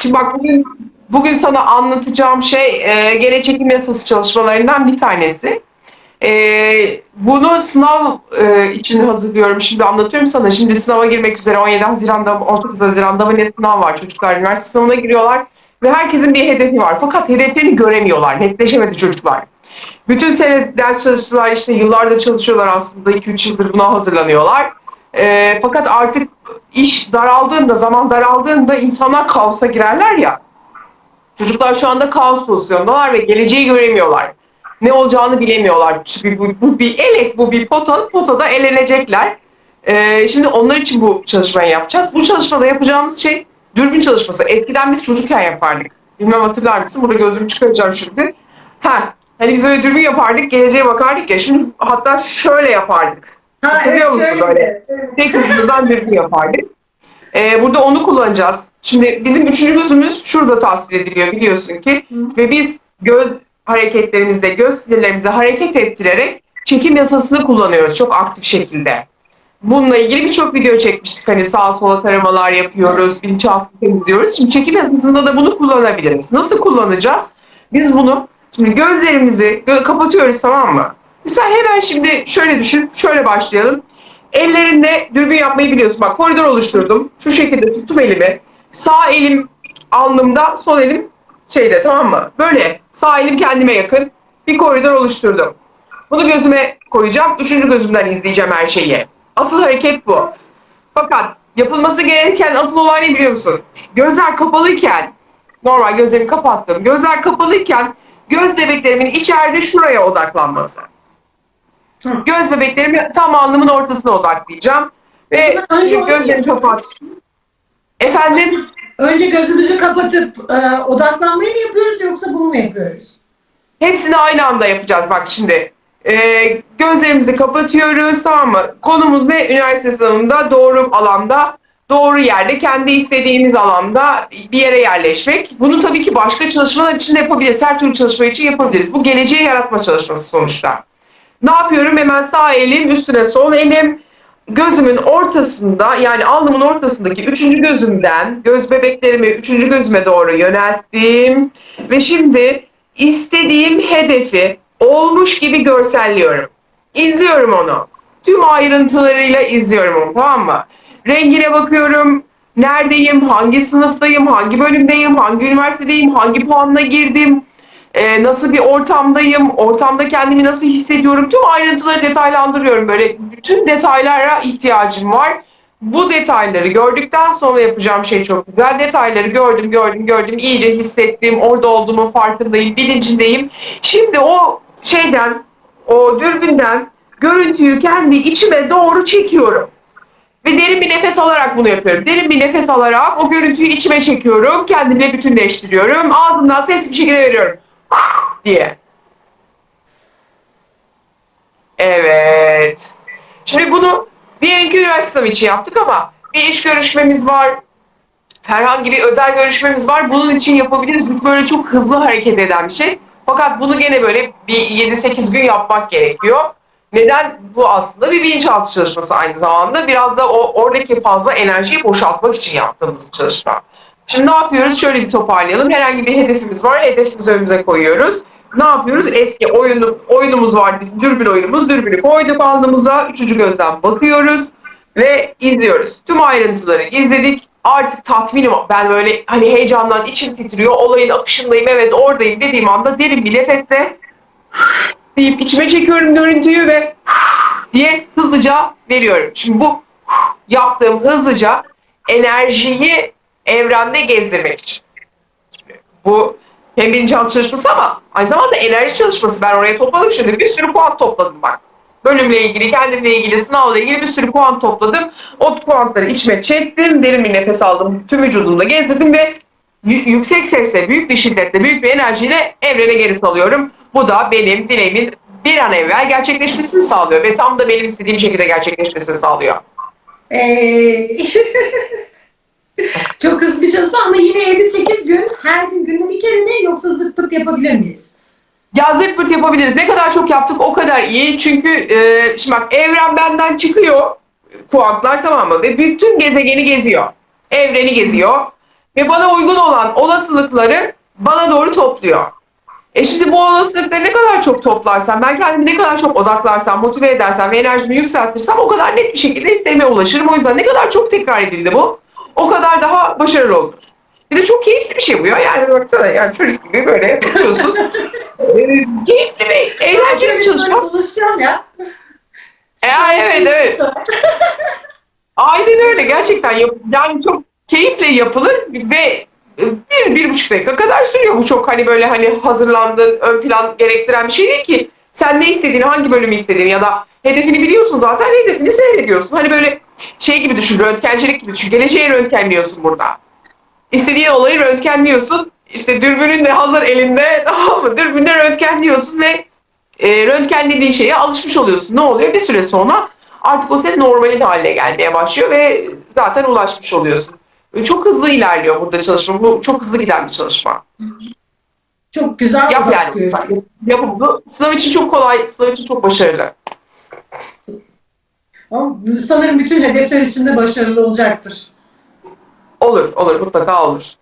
Şimdi bak bugün bugün sana anlatacağım şey e, çekim yasası çalışmalarından bir tanesi. E, bunu sınav e, için hazırlıyorum. Şimdi anlatıyorum sana. Şimdi sınava girmek üzere 17 Haziran'da, 18 Haziran'da mı ne sınav var? Çocuklar üniversite sınavına giriyorlar. Ve herkesin bir hedefi var. Fakat hedeflerini göremiyorlar. Netleşemedi çocuklar. Bütün sene ders çalıştılar. işte yıllardır çalışıyorlar aslında. 2-3 yıldır buna hazırlanıyorlar. E, fakat artık iş daraldığında, zaman daraldığında insanlar kaosa girerler ya. Çocuklar şu anda kaos pozisyondalar ve geleceği göremiyorlar. Ne olacağını bilemiyorlar. Çünkü bu, bu bir elek, bu bir pota, potada elenecekler. Ee, şimdi onlar için bu çalışmayı yapacağız. Bu çalışmada yapacağımız şey dürbün çalışması. Eskiden biz çocukken yapardık. Bilmem hatırlar mısın? Burada gözümü çıkaracağım şimdi. Ha, hani biz böyle dürbün yapardık, geleceğe bakardık ya. Şimdi hatta şöyle yapardık. Ha Hatırlıyor evet musun böyle? Evet. Tek gözümüzden dürbün yapardık. Ee, burada onu kullanacağız. Şimdi bizim üçüncü gözümüz şurada tasvir ediliyor biliyorsun ki. Ve biz göz hareketlerimizde, göz sinirlerimizi hareket ettirerek çekim yasasını kullanıyoruz çok aktif şekilde. Bununla ilgili birçok video çekmiştik. Hani sağa sola taramalar yapıyoruz, bilinçaltı temizliyoruz. Şimdi çekim yasasında da bunu kullanabiliriz. Nasıl kullanacağız? Biz bunu şimdi gözlerimizi gö- kapatıyoruz tamam mı? Mesela hemen şimdi şöyle düşün, şöyle başlayalım. Ellerinde dürbün yapmayı biliyorsun. Bak koridor oluşturdum. Şu şekilde tuttum elimi. Sağ elim alnımda, sol elim şeyde tamam mı? Böyle sağ elim kendime yakın bir koridor oluşturdum. Bunu gözüme koyacağım. Üçüncü gözümden izleyeceğim her şeyi. Asıl hareket bu. Fakat yapılması gereken asıl olay ne biliyor musun? Gözler kapalıyken, normal gözlerimi kapattım. Gözler kapalıyken göz bebeklerimin içeride şuraya odaklanması. Hı. Göz bebeklerimi tam alnımın ortasına odaklayacağım. Ve Önce gözlerimi kapat. Efendim? Önce gözümüzü kapatıp e, odaklanmayı mı yapıyoruz yoksa bunu mu yapıyoruz? Hepsini aynı anda yapacağız bak şimdi. Ee, gözlerimizi kapatıyoruz tamam mı? Konumuz ne? Üniversite sınavında doğru alanda, doğru yerde, kendi istediğimiz alanda bir yere yerleşmek. Bunu tabii ki başka çalışmalar için de yapabiliriz. Her türlü çalışma için yapabiliriz. Bu geleceği yaratma çalışması sonuçta. Ne yapıyorum? Hemen sağ elim üstüne sol elim gözümün ortasında yani alnımın ortasındaki üçüncü gözümden göz bebeklerimi üçüncü gözüme doğru yönelttim. Ve şimdi istediğim hedefi olmuş gibi görselliyorum. İzliyorum onu. Tüm ayrıntılarıyla izliyorum onu tamam mı? Rengine bakıyorum. Neredeyim, hangi sınıftayım, hangi bölümdeyim, hangi üniversitedeyim, hangi puanla girdim, e, nasıl bir ortamdayım, ortamda kendimi nasıl hissediyorum, tüm ayrıntıları detaylandırıyorum. Böyle bütün detaylara ihtiyacım var. Bu detayları gördükten sonra yapacağım şey çok güzel. Detayları gördüm, gördüm, gördüm, iyice hissettim, orada olduğumu farkındayım, bilincindeyim. Şimdi o şeyden, o dürbünden görüntüyü kendi içime doğru çekiyorum. Ve derin bir nefes alarak bunu yapıyorum. Derin bir nefes alarak o görüntüyü içime çekiyorum. Kendimle bütünleştiriyorum. Ağzımdan sesli bir şekilde veriyorum. Diye. Evet. Şimdi bunu diyelim ki üniversite sınavı için yaptık ama bir iş görüşmemiz var. Herhangi bir özel görüşmemiz var. Bunun için yapabiliriz. Bu böyle çok hızlı hareket eden bir şey. Fakat bunu gene böyle bir 7-8 gün yapmak gerekiyor. Neden? Bu aslında bir bilinçaltı çalışması aynı zamanda. Biraz da o oradaki fazla enerjiyi boşaltmak için yaptığımız bir çalışma. Şimdi ne yapıyoruz? Şöyle bir toparlayalım. Herhangi bir hedefimiz var. Hedefimizi önümüze koyuyoruz. Ne yapıyoruz? Eski oyunu, oyunumuz var bizim dürbün oyunumuz. Dürbünü koyduk alnımıza. Üçüncü gözden bakıyoruz ve izliyoruz. Tüm ayrıntıları izledik. Artık tatminim. Ben böyle hani heyecandan içim titriyor. Olayın akışındayım. Evet oradayım dediğim anda derin bir nefesle deyip içime çekiyorum görüntüyü ve diye hızlıca veriyorum. Şimdi bu yaptığım hızlıca enerjiyi evrende gezdirmek için. Bu hem bilinçaltı çalışması ama aynı zamanda enerji çalışması. Ben oraya topladım şimdi bir sürü puan topladım bak. Bölümle ilgili, kendimle ilgili, sınavla ilgili bir sürü puan topladım. O puanları içime çektim, derin bir nefes aldım, tüm vücudumda gezdirdim ve yüksek sesle, büyük bir şiddetle, büyük bir enerjiyle evrene geri salıyorum. Bu da benim dileğimin bir an evvel gerçekleşmesini sağlıyor ve tam da benim istediğim şekilde gerçekleşmesini sağlıyor. Ee, çok hızlı bir çalışma ama yine 58 gün her gün günde bir kere mi yoksa zırt pırt yapabilir miyiz? Ya zırt pırt yapabiliriz. Ne kadar çok yaptık o kadar iyi. Çünkü e, şimdi bak evren benden çıkıyor kuantlar tamam mı? Ve bütün gezegeni geziyor. Evreni geziyor. ve bana uygun olan olasılıkları bana doğru topluyor. E şimdi bu olasılıkları ne kadar çok toplarsam, ben kendimi ne kadar çok odaklarsam, motive edersem ve enerjimi yükseltirsem o kadar net bir şekilde isteğime ulaşırım. O yüzden ne kadar çok tekrar edildi bu, o kadar daha başarılı olur. Bir de çok keyifli bir şey bu ya. Yani baksana yani çocuk gibi böyle yapıyorsun. Ee, keyifli ve eğlenceli bir çalışma. Buluşacağım ya. E, evet, evet. Aynen öyle gerçekten yap- yani çok keyifle yapılır ve e, bir, bir buçuk dakika kadar sürüyor bu çok hani böyle hani hazırlandığın ön plan gerektiren bir şey değil ki sen ne istediğini hangi bölümü istediğini ya da hedefini biliyorsun zaten hedefini seyrediyorsun hani böyle şey gibi düşün röntgencilik gibi düşün geleceği röntgenliyorsun burada İstediğin olayı röntgenliyorsun işte dürbünün de hazır elinde tamam mı dürbünle röntgenliyorsun ve e, röntgenlediğin şeye alışmış oluyorsun ne oluyor bir süre sonra artık o senin normalin haline gelmeye başlıyor ve zaten ulaşmış oluyorsun. Çok hızlı ilerliyor burada çalışma. Bu çok hızlı giden bir çalışma. Çok güzel Yap yani. Yapın bunu. Sınav için çok kolay, sınav için çok başarılı. Ama Sanırım bütün hedefler içinde başarılı olacaktır. Olur, olur. Mutlaka olur.